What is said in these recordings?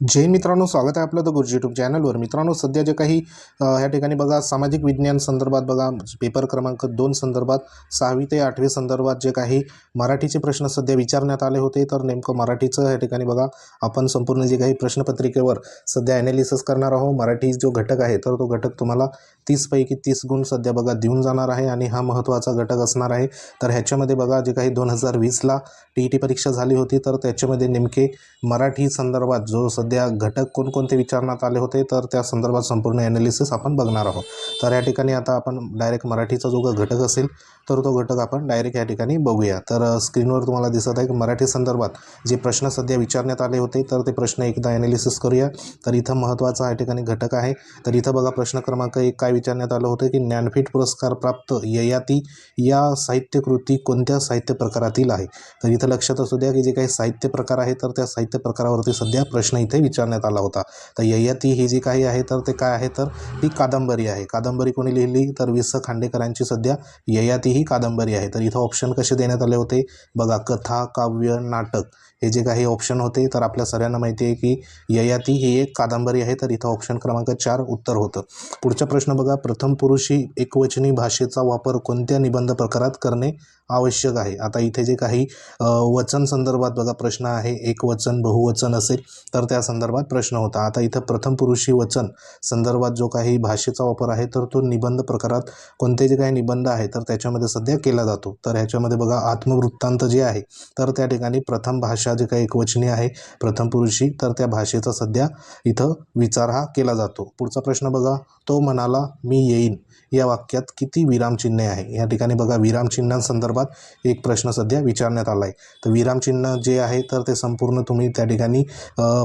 जय मित्रांनो स्वागत आहे आपलं द गुरुजी यूट्यूब चॅनलवर मित्रांनो सध्या जे काही ह्या ठिकाणी बघा सामाजिक विज्ञान संदर्भात बघा पेपर क्रमांक दोन संदर्भात सहावी ते आठवी संदर्भात जे काही मराठीचे प्रश्न सध्या विचारण्यात आले होते तर नेमकं मराठीचं ह्या ठिकाणी बघा आपण संपूर्ण जे काही प्रश्नपत्रिकेवर सध्या ॲनालिसिस करणार आहोत. मराठी जो घटक आहे तर तो घटक तुम्हाला तीसपैकी तीस गुण सध्या बघा देऊन जाणार आहे आणि हा महत्त्वाचा घटक असणार आहे. तर ह्याच्यामध्ये बघा जे काही दोन हजार वीसला टी ई टी परीक्षा झाली होती तर त्याच्यामध्ये नेमके मराठी संदर्भात जो सध्या घटक कोणकोणते विचारण्यात आले होते तर त्या संदर्भात संपूर्ण ॲनालिसिस आपण बघणार आहोत. तर या ठिकाणी आता आपण डायरेक्ट मराठीचा जो घटक असेल तर तो घटक आपण डायरेक्ट या ठिकाणी बघूया. तर स्क्रीनवर तुम्हाला दिसत आहे की मराठी संदर्भात जे प्रश्न सध्या विचारण्यात आले होते तर ते प्रश्न एकदा ॲनालिसिस करूया. तर इथं महत्त्वाचा या ठिकाणी घटक आहे. तर इथं बघा प्रश्न क्रमांक एक काय विचारण्यात आलं होतं की ज्ञानपीठ पुरस्कार प्राप्त ययाती या साहित्यकृती कोणत्या साहित्य प्रकारातील आहे? तर इथं लक्षात असू द्या की जे काही साहित्य प्रकार आहे तर त्या साहित्य प्रकारावरती सध्या प्रश्न इथे विचारण्यात आला होता. तर ययाती ही जी काही आहे तर ते काय आहे? तर ही कादंबरी आहे. कादंबरी कोणी लिहिली? तर वि स खांडेकरांची सध्या ययाती ही कादंबरी आहे. तर इथं ऑप्शन कसे देण्यात आले होते? बघा कथा काव्य नाटक. हे जे काही ऑप्शन होते तर आपल्या सगळ्यांना माहिती आहे की ययाती ही एक कादंबरी आहे. तर इथं ऑप्शन क्रमांक चार उत्तर होतं. पुढचा प्रश्न बघा. प्रथम पुरुषी एकवचनी भाषेचा वापर कोणत्या निबंध प्रकारात करणे आवश्यक आहे? आता इथे जे काही वचन संदर्भात बघा प्रश्न आहे. एक वचन बहुवचन असेल तर त्या संदर्भात प्रश्न होता. आता इथं प्रथम पुरुषी वचन संदर्भात जो काही भाषेचा वापर आहे तर तो निबंध प्रकारात कोणते जे काही निबंध आहे तर त्याच्यामध्ये सध्या केला जातो. तर ह्याच्यामध्ये बघा आत्मवृत्तांत जे आहे तर त्या ठिकाणी प्रथम भाषा जे काही एकवचनी आहे. प्रथम पुरुषी तर त्या भाषेचा सध्या इथं विचार हा केला जातो. पुढचा प्रश्न बघा. तो म्हणाला मी येईन. या वाक्यात किती विरामचिन्हे आहे? या ठिकाणी बघा विरामचिन्हांसंदर्भात एक प्रश्न सध्या विचारण्यात आला आहे तर विरामचिन्ह जे आहे तर ते संपूर्ण तुम्ही त्या ठिकाणी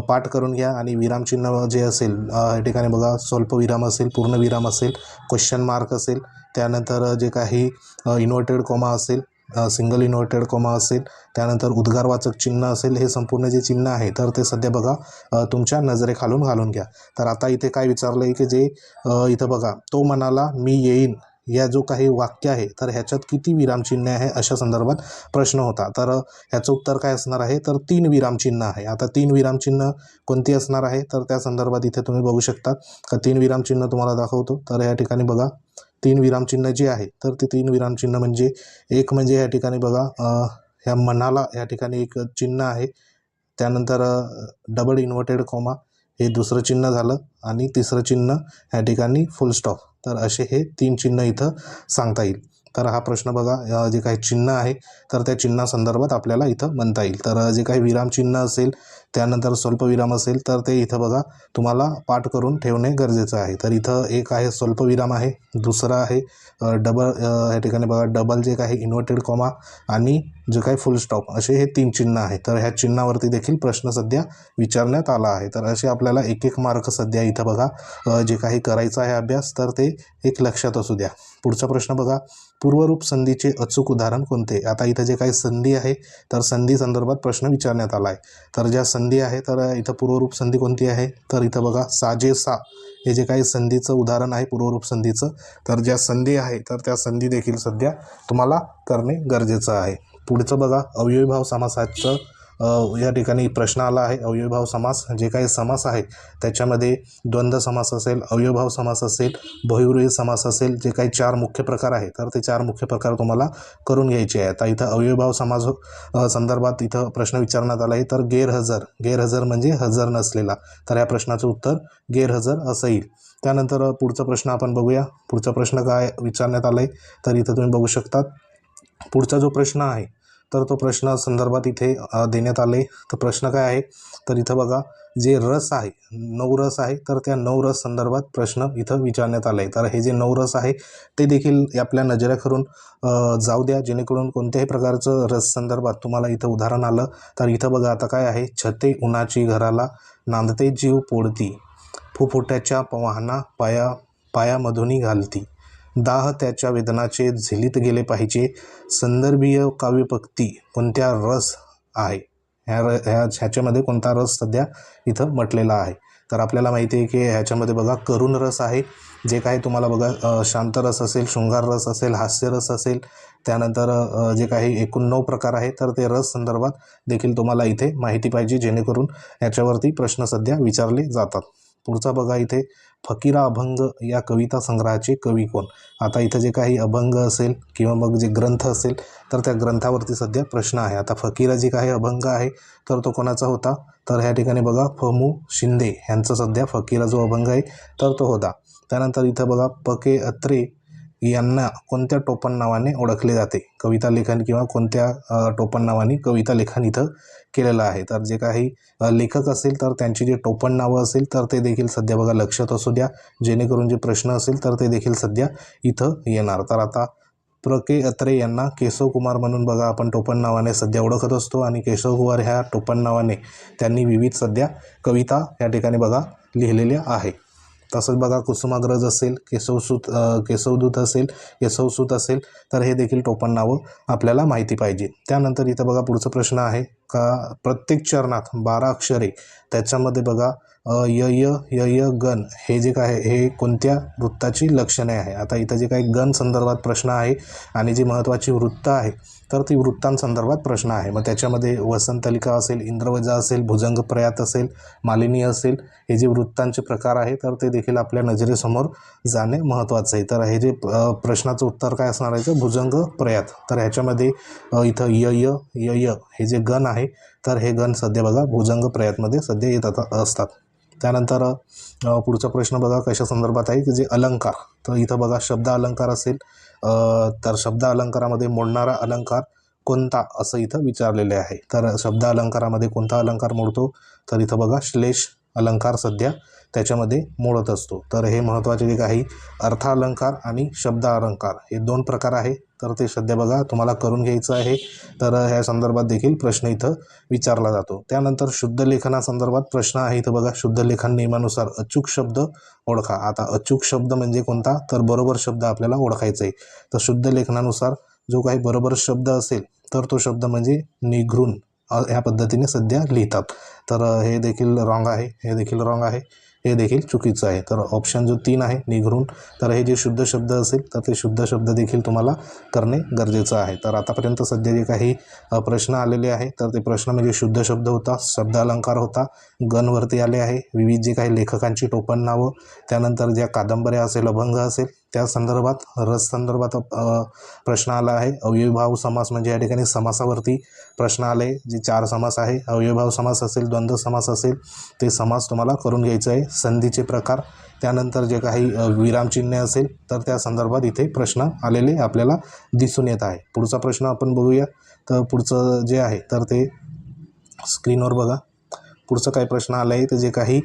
पाठ करून घ्या आणि विरामचिन्ह जे असेल या ठिकाणी बघा स्वल्पविराम असेल पूर्णविराम असेल क्वेश्चन मार्क असेल त्यानंतर जे काही इन्व्हर्टेड कॉमा असेल सिंगल इन्व्हर्टेड कॉमा असेल त्यानंतर उद्गारवाचक चिन्ह असेल हे संपूर्ण जे चिन्ह आहे तर ते सध्या बघा तुमच्या नजरेखालून घालून घ्या. तर आता इथे काय विचारलं आहे की जे इथं बघा तो म्हणाला मी येईन या जो काही वाक्य आहे तर ह्याच्यात किती विरामचिन्ह आहे अशा संदर्भात प्रश्न होता. तर ह्याचं उत्तर काय असणार आहे? तर तीन विरामचिन्ह आहे. आता तीन विरामचिन्ह कोणती असणार आहे? तर त्या संदर्भात इथे तुम्ही बघू शकता. का तीन विरामचिन्ह तुम्हाला दाखवतो. तर या ठिकाणी बघा तीन विरामचिन्ह जे आहे तर ते तीन विरामचिन्ह म्हणजे एक म्हणजे या ठिकाणी बघा ह्या मनाला या ठिकाणी एक चिन्ह आहे. त्यानंतर डबल इन्व्हर्टेड कॉमा हे दुसरं चिन्ह झालं आणि तिसरं चिन्ह ह्या ठिकाणी फुल स्टॉप तर असे हे तीन चिन्ह इथं सांगता येईल. तर हा प्रश्न बघा जे काही चिन्ह आहे तर त्या चिन्हासंदर्भात आपल्याला इथं म्हणता येईल. तर जे काही विरामचिन्ह असेल त्यानंतर स्वल्पविराम असेल तर ते इथं बघा तुम्हाला पाठ करून ठेवणे गरजेचं आहे. तर इथं एक आहे स्वल्पविराम आहे दुसरा आहे डबल या ठिकाणी बघा डबल जे काही इन्व्हर्टेड कॉमा आणि जे काही फुल स्टॉप असे हे तीन चिन्ह आहे तर ह्या चिन्हावरती देखील प्रश्न सध्या विचारण्यात आला आहे. तर असे आपल्याला एक एक मार्क सध्या इथं बघा जे काही करायचं आहे अभ्यास तर ते एक लक्षात असू द्या. पुढचा प्रश्न बघा पूर्वरूप संधीचे अचूक उदाहरण कोणते? आता इथं जे काही संधी आहे तर संधी संदर्भात प्रश्न विचारण्यात आला आहे तर ज्या संधी संधी आहे तर इथं पूर्वरूप संधी कोणती आहे? तर इथं बघा साजे सा हे जे काही संधीचं उदाहरण आहे पूर्वरूप संधीचं तर ज्या संधी आहे तर त्या संधी देखील सध्या तुम्हाला करणे गरजेचं आहे. पुढचं बघा अव्ययभाव समासाचं या ठिकाणी प्रश्न आला आहे अव्ययभाव समास जे काही समास आहे त्याच्यामध्ये द्वंद्व समास असेल अव्ययभाव समास असेल बहुव्रीही समास असेल जे काही चार मुख्य प्रकार आहे तर ते चार मुख्य प्रकार तुम्हाला करून घ्यायचे आहे आता इथं अव्ययभाव समाज संदर्भात इथं प्रश्न विचारण्यात आला आहे तर गैरहजर गैरहजर म्हणजे हजर नसलेला. तर या प्रश्नाचं उत्तर गैरहजर असं येईल त्यानंतर पुढचा प्रश्न आपण बघूया. पुढचा प्रश्न काय विचारण्यात आला आहे तर इथं तुम्ही बघू शकता पुढचा जो प्रश्न आहे तर तो प्रश्न संदर्भात इथे देण्यात आले. तर प्रश्न काय आहे? तर इथं बघा जे रस आहे नऊ रस आहे तर त्या नऊ रस संदर्भात प्रश्न इथं विचारण्यात आले. तर हे जे नऊ रस आहे ते देखील आपल्या नजरेकरून जाऊ द्या. जेणेकरून कोणत्याही प्रकारचं रस संदर्भात तुम्हाला इथं उदाहरण आलं. तर इथं बघा आता काय आहे? छते उन्हाची घराला नांदते जीव पोडती. फुफुट्याच्या पवाहना पाया पायामधूनही घालती. दाह त्याच्या वेदनाचे झेलीत गेले पाहिजे. संदर्भीय काव्यपक्ती कोणत्या रस आहे? ह्या र ह्या ह्याच्यामध्ये कोणता रस सध्या इथं म्हटलेला आहे? तर आपल्याला माहिती आहे की ह्याच्यामध्ये बघा करुण रस आहे. जे काही तुम्हाला बघा शांत रस असेल शृंगार रस असेल हास्य रस असेल त्यानंतर जे काही एकूण नऊ प्रकार आहे तर ते रस संदर्भात देखील तुम्हाला इथे माहिती पाहिजे जेणेकरून याच्यावरती प्रश्न सध्या विचारले जातात. पुढचा बघा इथे फकीरा अभंग या कविता संग्रहाचे कवी कोण? आता इथं जे काही अभंग असेल किंवा मग जे ग्रंथ असेल तर त्या ग्रंथावरती सध्या प्रश्न आहे. आता फकीरा जे काही अभंग आहे तर तो कोणाचा होता? तर ह्या ठिकाणी बघा फमू शिंदे यांचा सध्या फकीरा जो अभंग आहे तर तो होता. त्यानंतर इथं बघा पके अत्रे यांना कोणत्या टोपण नावाने ओळखले जाते? कविता लेखन किंवा कोणत्या टोपण नावाने कविता लेखन इथं केलेलं आहे? तर जे काही लेखक असेल तर त्यांची जे टोपण नावं असेल तर ते देखील सध्या बघा लक्षात असू द्या. जेणेकरून जे प्रश्न असेल तर ते देखील सध्या इथं येणार. तर आता प्र के अत्रे यांना केशव कुमार म्हणून बघा आपण टोपण नावाने सध्या ओळखत असतो आणि केशव कुमार ह्या टोपण नावाने त्यांनी विविध सध्या कविता या ठिकाणी बघा लिहिलेल्या आहे. तसंच बघा कुसुमाग्रज असेल केशवसूत केशवदूत असेल केशवसूत असेल तर हे देखील टोपण नावं आपल्याला माहिती पाहिजे. त्यानंतर इथं बघा पुढचा प्रश्न आहे का प्रत्येक चरणात बारा अक्षरे त्याच्यामध्ये बघा य य य य गण हे जे काय आहे, हे कोणत्या वृत्ताची लक्षणे आहे? आता इथं जे काही गण संदर्भात प्रश्न आहे आणि जी महत्त्वाची वृत्त आहे तर ती वृत्तांसंदर्भात प्रश्न आहे. मग त्याच्यामध्ये वसंतलिका असेल इंद्रवजा असेल भुजंग प्रयात असेल मालिनी असेल हे जे वृत्तांचे प्रकार आहे तर ते देखील आपल्या नजरेसमोर जाणे महत्त्वाचं आहे. तर हे जे प्रश्नाचं उत्तर काय असणार आहे? तर भुजंग प्रयात. तर ह्याच्यामध्ये इथं य य य य हे जे गण आहे तर हे गण सध्या बघा भुजंग प्रयातमध्ये सध्या येत आता- असतात. त्यानंतर पुढचा प्रश्न बघा कशा संदर्भात आहे की जे अलंकार. तर इथं बघा शब्द अलंकार असेल तर शब्द अलंकारामध्ये मोडणारा अलंकार कोणता असं इथं विचारलेले आहे. तर शब्द अलंकारामध्ये कोणता अलंकार मोडतो? तर इथं बघा श्लेष अलंकार सध्या त्याच्यामध्ये मोडत असतो. तर हे महत्त्वाचे जे काही अर्थ अलंकार आणि शब्द अलंकार हे दोन प्रकार आहे. तर ते सध्या बघा तुम्हाला करून घ्यायचं आहे. तर ह्या संदर्भात देखील प्रश्न इथं विचारला जातो. त्यानंतर शुद्ध लेखनासंदर्भात प्रश्न आहे इथं बघा. शुद्ध लेखन नियमानुसार अचूक शब्द ओळखा. आता अचूक शब्द म्हणजे कोणता? तर बरोबर शब्द आपल्याला ओळखायचा आहे. तर शुद्ध लेखनानुसार जो काही बरोबर शब्द असेल तर तो शब्द म्हणजे निघृण. ह्या पद्धतीने सध्या लिहितात. तर हे देखील रॉंग आहे. हे देखील रॉंग आहे. हे देखील चुकीचं आहे. तर ऑप्शन जो तीन आहे निघरून तर हे जे शुद्ध शब्द असेल तर ते शुद्ध शब्द देखील तुम्हाला करणे गरजेचं आहे. तर आतापर्यंत सध्या जे काही प्रश्न आलेले आहे तर ते प्रश्न म्हणजे शुद्ध शब्द होता शब्द अलंकार होता गणवरती आले आहे. विविध जे काही लेखकांची टोपण नावं त्यानंतर ज्या कादंबऱ्या असेल अभंग असेल त्या संदर्भात रस संदर्भात प्रश्न आला आहे. अव्ययभाव समास म्हणजे या ठिकाणी समासावरती प्रश्न आले. जे चार समास आहे अव्ययभाव समास असेल द्वंद्व समास असेल ते समास तुम्हाला करून घ्यायचं आहे. संधीचे प्रकार त्यानंतर जे काही विरामचिन्हे असेल तर त्या संदर्भात इथे प्रश्न आलेले आपल्याला दिसून येत आहे. पुढचा प्रश्न आपण बघूया. तर पुढचं जे आहे तर ते स्क्रीनवर बघा. पुढचं काय प्रश्न आला आहे तर जे काही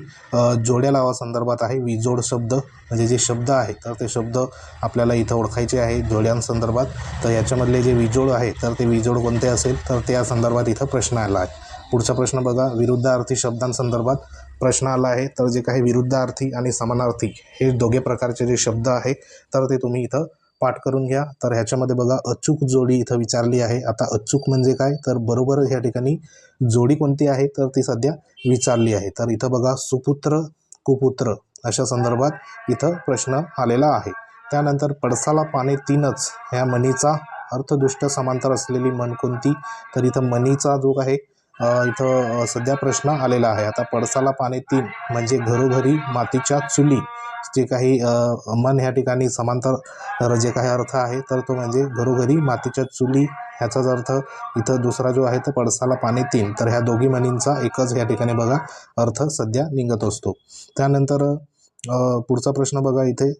जोड्या लावा संदर्भात आहे विजोड शब्द म्हणजे जे शब्द आहे तर ते शब्द आपल्याला इथं ओळखायचे आहे जोड्यांसंदर्भात. तर याच्यामधले जे विजोड आहे तर ते विजोड कोणते असेल तर त्या संदर्भात इथं प्रश्न आला आहे. पुढचा प्रश्न बघा विरुद्धार्थी शब्दांसंदर्भात प्रश्न आला आहे तर जे काही विरुद्धार्थी आणि समानार्थी हे दोघे प्रकारचे जे शब्द आहे तर ते तुम्ही इथं पाठ करून घ्या. तर ह्याच्यामध्ये बघा अचूक जोडी इथं विचारली आहे. आता अचूक म्हणजे काय? तर बरोबर ह्या ठिकाणी जोडी कोणती आहे? तर ती सध्या विचारली आहे. तर इथं बघा सुपुत्र कुपुत्र अशा संदर्भात इथं प्रश्न आलेला आहे. त्यानंतर पडसाला पाने तीनच. ह्या मनीचा अर्थदृष्ट समांतर असलेली मन कोणती? तर इथं मनीचा जो आहे इथं सध्या प्रश्न आलेला आहे. आता पडसाला पाने तीन म्हणजे घरोघरी मातीच्या चुली. जे काही मन ह्या ठिकाणी समांतर जे काही अर्थ आहे तर तो म्हणजे घरोघरी मातीच्या चुली ह्याचाच अर्थ. इथं दुसरा जो आहे तर पडसाला पाणी तीन. तर ह्या दोघी म्हणींचा एकच ह्या ठिकाणी बघा अर्थ सध्या निघत असतो. त्यानंतर पुढचा प्रश्न बघा इथे.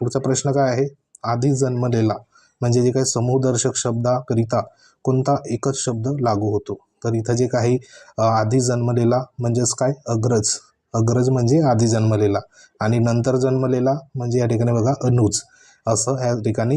पुढचा प्रश्न काय आहे? आधी जन्मलेला म्हणजे जे काही समूहदर्शक शब्दाकरिता कोणता एकच शब्द लागू होतो. तर इथं जे काही आधी जन्मलेला म्हणजेच काय? अग्रज. अग्रज म्हणजे आधी जन्मलेला आणि नंतर जन्मलेला म्हणजे या ठिकाणी बघा अनुज असं ह्या ठिकाणी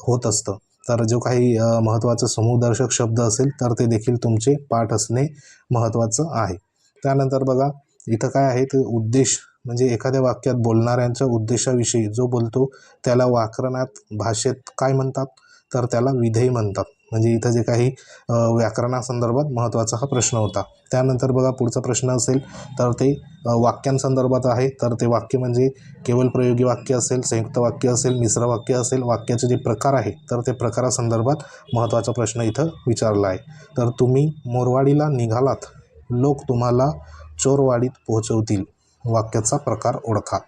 होत असतं. तर जो काही महत्त्वाचं समूहदर्शक शब्द असेल तर ते देखील तुमचे पाठ असणे महत्त्वाचं आहे. त्यानंतर बघा इथं काय आहे ते उद्देश म्हणजे एखाद्या वाक्यात बोलणाऱ्यांच्या उद्देशाविषयी जो बोलतो त्याला व्याकरणात भाषेत काय म्हणतात? तर त्याला विधेय म्हणतात. म्हणजे इथं जे काही व्याकरणासंदर्भात महत्त्वाचा हा प्रश्न होता. त्यानंतर बघा पुढचा प्रश्न असेल तर ते वाक्यांसंदर्भात आहे. तर ते वाक्य म्हणजे केवळ प्रयोगी वाक्य असेल संयुक्त वाक्य असेल मिश्र वाक्य असेल वाक्याचे जे प्रकार आहे तर ते प्रकारासंदर्भात महत्त्वाचा प्रश्न इथं विचारला आहे. तर तुम्ही मोरवाडीला निघालात लोक तुम्हाला चोरवाडीत पोहोचवतील. वाक्याचा प्रकार ओळखा.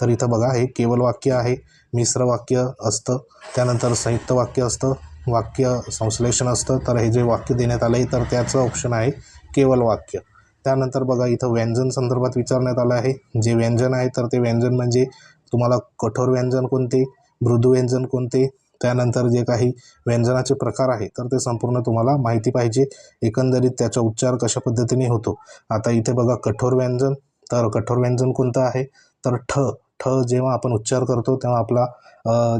तर इथं बघा हे केवळ वाक्य आहे मिश्र वाक्य असतं. त्यानंतर संयुक्त वाक्य असतं. वाक्य संश्लेषण असतं. तर हे जे वाक्य देण्यात आलं आहे तर त्याचं ऑप्शन आहे केवल वाक्य. त्यानंतर बघा इथं व्यंजन संदर्भात विचारण्यात आलं आहे. जे व्यंजन आहे तर ते व्यंजन म्हणजे तुम्हाला कठोर व्यंजन कोणते? मृदू व्यंजन कोणते? त्यानंतर जे काही व्यंजनाचे प्रकार आहे तर ते संपूर्ण तुम्हाला माहिती पाहिजे. एकंदरीत त्याचा उच्चार कशा पद्धतीने होतो? आता इथे बघा कठोर व्यंजन. तर कठोर व्यंजन कोणतं आहे? तर ठ. ठ जेव्हा आपण उच्चार करतो तेव्हा आपला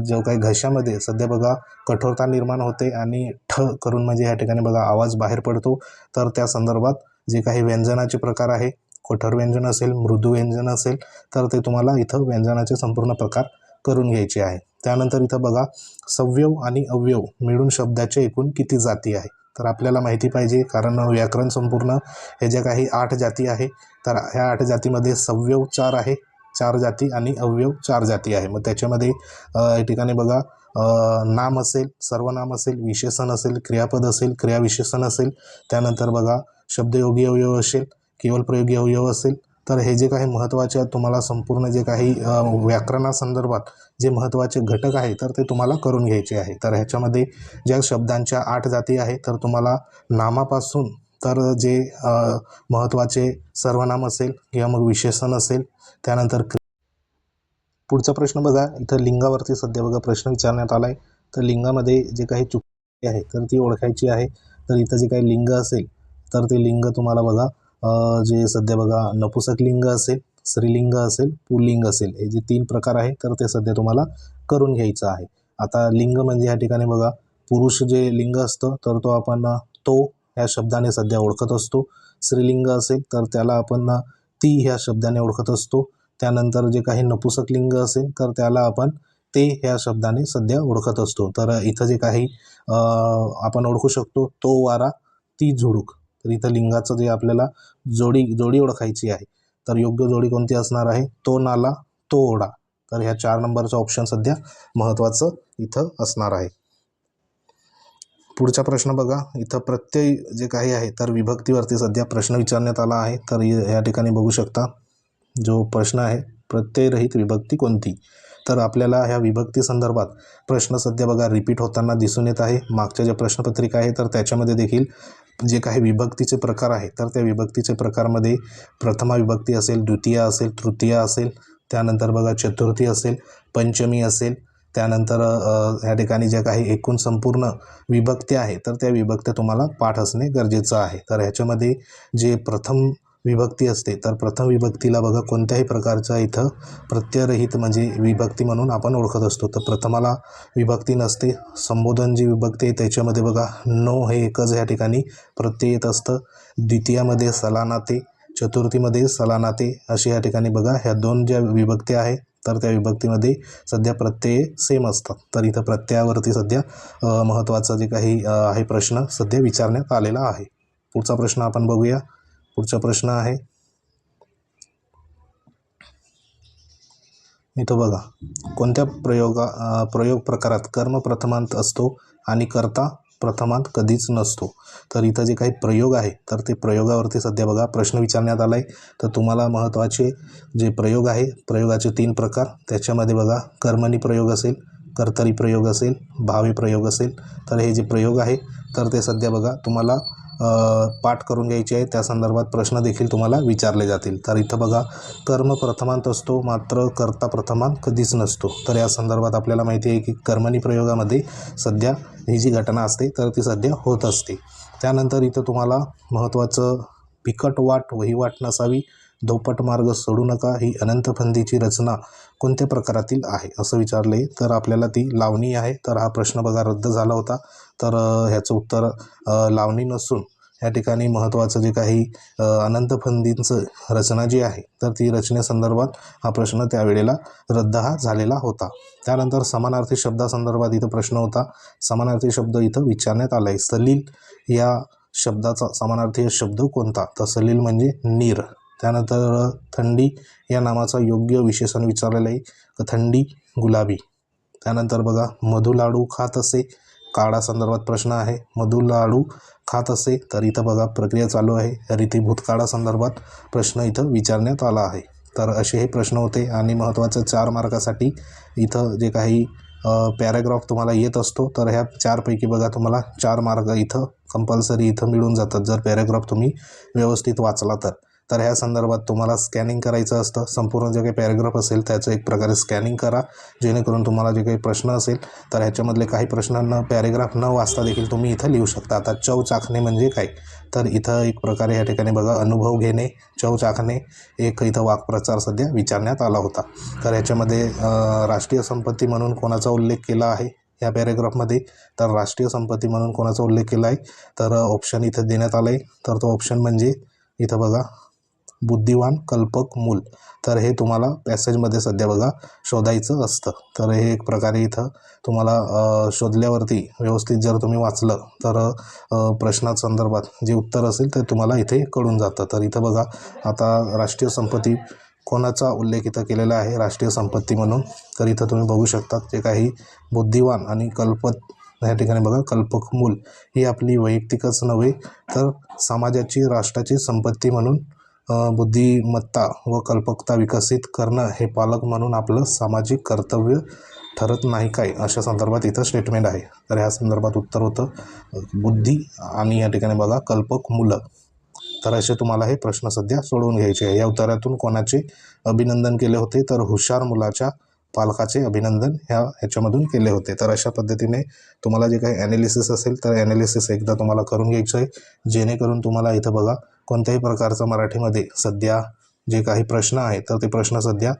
जो काही घशामध्ये सध्या बघा कठोरता निर्माण होते आणि ठ करून म्हणजे या ठिकाणी बघा आवाज बाहेर पडतो. तर त्या संदर्भात जे काही व्यंजनाचे प्रकार आहे कठोर व्यंजन असेल मृदू व्यंजन असेल तर ते तुम्हाला इथं व्यंजनाचे संपूर्ण प्रकार करून घ्यायचे आहे. त्यानंतर इथं बघा सव्यव आणि अवयव मिळून शब्दाचे एकूण किती जाती आहे? तर आपल्याला माहिती पाहिजे कारण व्याकरण संपूर्ण हे ज्या काही आठ जाती आहे तर ह्या आठ जातीमध्ये सव्यव चार आहे चार जाती आणि अवयव चार जाती आहे. मग त्याच्यामध्ये या ठिकाणी बघा नाम असेल सर्वनाम असेल विशेषण असेल क्रियापद असेल क्रियाविशेषण असेल त्यानंतर बघा शब्दयोगी अवयव असेल केवळ प्रयोगी अवयव असेल तर हे जे काही महत्त्वाचे तुम्हाला संपूर्ण जे काही व्याकरणासंदर्भात जे महत्त्वाचे घटक आहे तर ते तुम्हाला करून घ्यायचे आहे. तर ह्याच्यामध्ये ज्या शब्दांच्या आठ जाती आहे तर तुम्हाला नामापासून तर जे महत्त्वाचे सर्वनाम असेल किंवा मग विशेषण असेल त्यानंतर पुढचा प्रश्न बघा. इथं लिंगावरती सध्या बघा प्रश्न विचारण्यात आला आहे तर लिंगामध्ये जे काही चुकी आहे तर ती ओळखायची आहे. तर इथं जे काही लिंग असेल तर ते लिंग तुम्हाला बघा जे सध्या बघा नपुसक लिंग असेल स्त्रीलिंग असेल पुल्लिंग असेल हे जे तीन प्रकार आहे तर ते सध्या तुम्हाला करून घ्यायचं आहे. आता लिंग म्हणजे या ठिकाणी बघा पुरुष जे लिंग असतं तर तो आपण तो ह्या शब्दाने सध्या ओळखत असतो. स्त्रीलिंग असेल तर त्याला आपण ती ह्या शब्दाने ओळखत असतो. त्यानंतर जे काही नपुसक लिंग असेल तर त्याला आपण ते ह्या शब्दाने सध्या ओळखत असतो. तर इथं जे काही आपण ओळखू शकतो तो वारा ती झुडूक. तर इथं लिंगाचं जे आपल्याला जोडी जोडी ओळखायची आहे तर योग्य जोडी कोणती असणार आहे? तो नाला तो ओढा. तर ह्या चार नंबरचं ऑप्शन सध्या महत्त्वाचं इथं असणार आहे. पुढचा प्रश्न बघा. इथं प्रत्यय जे काही आहे तर विभक्तीवरती सध्या प्रश्न विचारण्यात आला आहे. तर या ठिकाणी बघू शकता जो प्रश्न आहे प्रत्ययरहित विभक्ती कोणती? तर आपल्याला ह्या विभक्ती संदर्भात प्रश्न सध्या बघा रिपीट होताना दिसून येत आहे. मागच्या ज्या प्रश्नपत्रिका आहे तर त्याच्यामध्ये देखील जे काही विभक्तीचे प्रकार आहे तर त्या विभक्तीचे प्रकारमध्ये प्रथमा विभक्ती असेल द्वितीय असेल तृतीय असेल त्यानंतर बघा चतुर्थी असेल पंचमी असेल त्यानंतर ह्या ठिकाणी ज्या काही एकूण संपूर्ण विभक्त्या आहे तर त्या विभक्त्या तुम्हाला पाठ असणे गरजेचं आहे. तर ह्याच्यामध्ये जे प्रथम विभक्ती असते तर प्रथम विभक्तीला बघा कोणत्याही प्रकारचा इथं प्रत्ययरहित म्हणजे विभक्ती म्हणून आपण ओळखत असतो. तर प्रथमाला विभक्ती नसते संबोधन जी विभक्ती आहे त्याच्यामध्ये बघा नो हे एकच ह्या ठिकाणी प्रत्यय येत असतं. द्वितीयामध्ये सलानाते चतुर्थीमध्ये सलानाते अशी या ठिकाणी बघा. ह्या दोन ज्या विभक्ती आहे तर त्या विभक्तीमध्ये सध्या प्रत्यय सेम असतात तर इथं प्रत्ययावरती सध्या महत्त्वाचा जे काही आहे प्रश्न सध्या विचारण्यात आलेला आहे. पुढचा प्रश्न आपण बघूया. पुढचा प्रश्न आहे. इथं बघा. कोणत्या प्रयोगा प्रयोग प्रकारात कर्म प्रथमांत असतो आणि कर्ता प्रथमांत कधीच नसतो. तर इथं जे काही प्रयोग आहे तर ते प्रयोगावरती सध्या बघा प्रश्न विचारण्यात आला आहे तर तुम्हाला महत्त्वाचे जे प्रयोग आहे प्रयोगाचे तीन प्रकार. त्याच्यामध्ये बघा कर्मणी प्रयोग असेल कर्तरी प्रयोग असेल भावे प्रयोग असेल. तर हे जे प्रयोग आहे तर ते सध्या बघा तुम्हाला पाठ करून घ्यायचे आहे त्या संदर्भात प्रश्न देखील तुम्हाला विचारले जातील. तर इथं बघा कर्म प्रथमांत असतो मात्र कर्ता प्रथमांत कधीच नसतो. तर या संदर्भात आपल्याला माहिती आहे की कर्मणी प्रयोगामध्ये सध्या ही जी घटना असते तर ती सध्या होत असते. त्यानंतर इथं तुम्हाला महत्त्वाचं बिकट वाट वहिवाट नसावी धोपट मार्ग सोडू नका ही अनंत फंदीची रचना कोणत्या प्रकारातील आहे? असं विचारले तर आपल्याला ती लावणी आहे. तर हा प्रश्न बघा रद्द झाला होता. तर ह्याचं उत्तर लावणी नसून या ठिकाणी महत्त्वाचं जे काही अनंत फंदींचं रचना जी आहे तर ती रचनेसंदर्भात हा प्रश्न त्यावेळेला रद्द हा झालेला होता. त्यानंतर समानार्थी शब्दासंदर्भात इथं प्रश्न होता. समानार्थी शब्द इथं विचारण्यात आला आहे सलील या शब्दाचा समानार्थी शब्द कोणता? तर सलील म्हणजे नीर. त्यानंतर थंडी या नामाचा योग्य विशेषण विचारलेलं आहे. थंडी गुलाबी. त्यानंतर बघा मधु लाडू खात असे काळा संदर्भात प्रश्न आहे. मधु लाडू खात असे तर इथं बघा प्रक्रिया चालू आहे. रीती भूतकाळा संदर्भात प्रश्न इथं विचारण्यात आला आहे. तर असे हे प्रश्न होते आणि महत्त्वाचं चार मार्कासाठी इथं जे काही पॅराग्राफ तुम्हाला येत असतो तर ह्या चारपैकी बघा तुम्हाला चार मार्क इथं कंपल्सरी इथं मिळून जातात. जर पॅराग्राफ तुम्ही व्यवस्थित वाचला तर. तर ह्या संदर्भात तुम्हाला स्कॅनिंग करायचं असतं. संपूर्ण जे काही पॅराग्राफ असेल त्याचं एक प्रकारे स्कॅनिंग करा. जेणेकरून तुम्हाला जे काही प्रश्न असेल तर ह्याच्यामधले काही प्रश्नांना पॅरेग्राफ न वाचता देखील तुम्ही इथं लिहू शकता. आता चव चाखणे म्हणजे काय? तर इथं एक प्रकारे या ठिकाणी बघा अनुभव घेणे चव चाखणे एक इथं वाक्प्रचार सध्या विचारण्यात आला होता. तर ह्याच्यामध्ये राष्ट्रीय संपत्ती म्हणून कोणाचा उल्लेख केला आहे? या पॅरेग्राफमध्ये तर राष्ट्रीय संपत्ती म्हणून कोणाचा उल्लेख केला आहे? तर ऑप्शन इथं देण्यात आला आहे तर तो ऑप्शन म्हणजे इथं बघा बुद्धिवान कल्पक मूल. तर हे तुम्हाला पॅसेजमध्ये सध्या बघा शोधायचं असतं. तर हे एक प्रकारे इथं तुम्हाला शोधल्यावरती व्यवस्थित जर तुम्ही वाचलं तर प्रश्ना संदर्भात जे उत्तर असेल ते तुम्हाला इथे कळून जातं. तर इथं बघा आता राष्ट्रीय संपत्ती कोणाचा उल्लेख इथं केलेला आहे? राष्ट्रीय संपत्ती म्हणून. तर इथं तुम्ही बघू शकता जे काही बुद्धिवान आणि कल्पत या ठिकाणी बघा कल्पक मूल ही आपली वैयक्तिकच नव्हे तर समाजाची राष्ट्राची संपत्ती म्हणून बुद्धिमत्ता व कल्पकता विकसित करणं हे पालक म्हणून आपलं सामाजिक कर्तव्य ठरत नाही काय? अशा संदर्भात इथं स्टेटमेंट आहे. तर ह्या संदर्भात उत्तर होतं बुद्धी आणि या ठिकाणी बघा कल्पक मुलं. तर असे तुम्हाला हे प्रश्न सध्या सोडवून घ्यायचे आहे. या उत्तरातून कोणाचे अभिनंदन केले होते? तर हुशार मुलाच्या पालकाचे अभिनंदन ह्या ह्याच्यामधून केले होते. तर अशा पद्धतीने तुम्हाला जे काही ॲनालिसिस असेल तर ॲनालिसिस एकदा तुम्हाला करून घ्यायचं आहे. जेणेकरून तुम्हाला इथं बघा कोणत्याही प्रकारचं मराठीमध्ये सध्या जे काही प्रश्न आहेत तर ते प्रश्न सध्या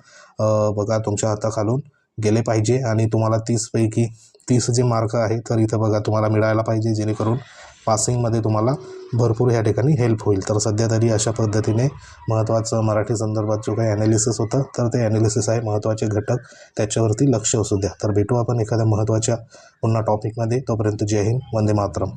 बघा तुमच्या हाताखालून गेले पाहिजे आणि तुम्हाला तीसपैकी तीस जे मार्क आहे तर इथं बघा तुम्हाला मिळायला पाहिजे जेणेकरून पासिंगमध्ये तुम्हाला भरपूर ह्या ठिकाणी हेल्प होईल. तर सध्या तरी अशा पद्धतीने महत्त्वाचं मराठी संदर्भात जो काही ॲनालिसिस होतं तर ते ॲनालिसिस आहे महत्त्वाचे घटक. त्याच्यावरती लक्ष असू द्या. तर भेटू आपण एखाद्या महत्त्वाच्या पुन्हा टॉपिकमध्ये तोपर्यंत जय हिंद. वंदे मातरम.